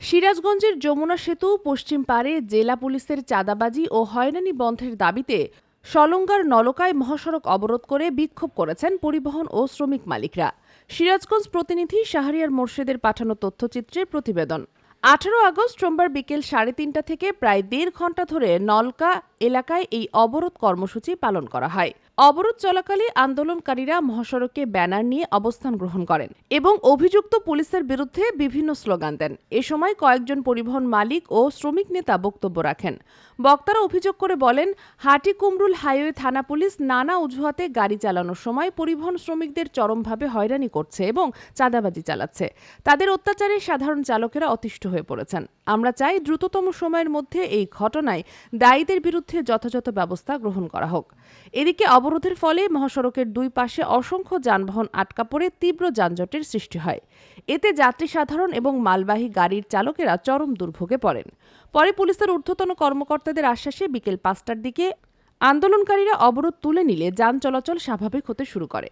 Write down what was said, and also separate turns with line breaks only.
সিরাজগঞ্জের যমুনা সেতু পশ্চিম পারে জেলা পুলিশের চাঁদাবাজি ও হয়রানি বন্ধের দাবিতে সলঙ্গার নলকায় মহাসড়ক অবরোধ করে বিক্ষোভ করেছেন পরিবহন ও শ্রমিক মালিকরা। সিরাজগঞ্জ প্রতিনিধি শাহরিয়ার মোর্শেদের পাঠানো তথ্যচিত্রের প্রতিবেদন। আঠারো আগস্ট সোমবার বিকেল সাড়ে তিনটা থেকে প্রায় দেড় ঘণ্টা ধরে নলকা এলাকায় এই অবরোধ কর্মসূচি পালন করা হয়। অবরোধ চলাকালে আন্দোলনকারীরা মহাসড়কে ব্যানার নিয়ে অবস্থান গ্রহণ করেন এবং অভিযুক্ত পুলিশের বিরুদ্ধে বিভিন্ন স্লোগান দেন। এ সময় কয়েকজন পরিবহন মালিক ও শ্রমিক নেতা বক্তব্য রাখেন। বক্তারা অভিযোগ করে বলেন, হাটি কুমরুল হাইওয়ে থানা পুলিশ নানা অজুহাতে গাড়ি চালানোর সময় পরিবহন শ্রমিকদের চরমভাবে হয়রানি করছে এবং চাঁদাবাজি চালাচ্ছে। তাদের অত্যাচারে সাধারণ চালকেরা অতিষ্ঠ হয়ে পড়েছেন। আমরা চাই দ্রুততম সময়ের মধ্যে এই ঘটনায় দায়ীদের বিরুদ্ধে যথাযথ ব্যবস্থা গ্রহণ করা হোক। এদিকে অবরোধের ফলে মহাসড়কের দুই পাশে অসংখ্য যানবাহন আটকা পড়ে তীব্র যানজটের সৃষ্টি হয়। এতে যাত্রী সাধারণ এবং মালবাহী গাড়ির চালকেরা চরম দুর্ভোগে পড়েন। পরে পুলিশের ঊর্ধ্বতন কর্মকর্তাদের আশ্বাসে বিকেল পাঁচটার দিকে আন্দোলনকারীরা অবরোধ তুলে নিলে যান চলাচল স্বাভাবিক হতে শুরু করে।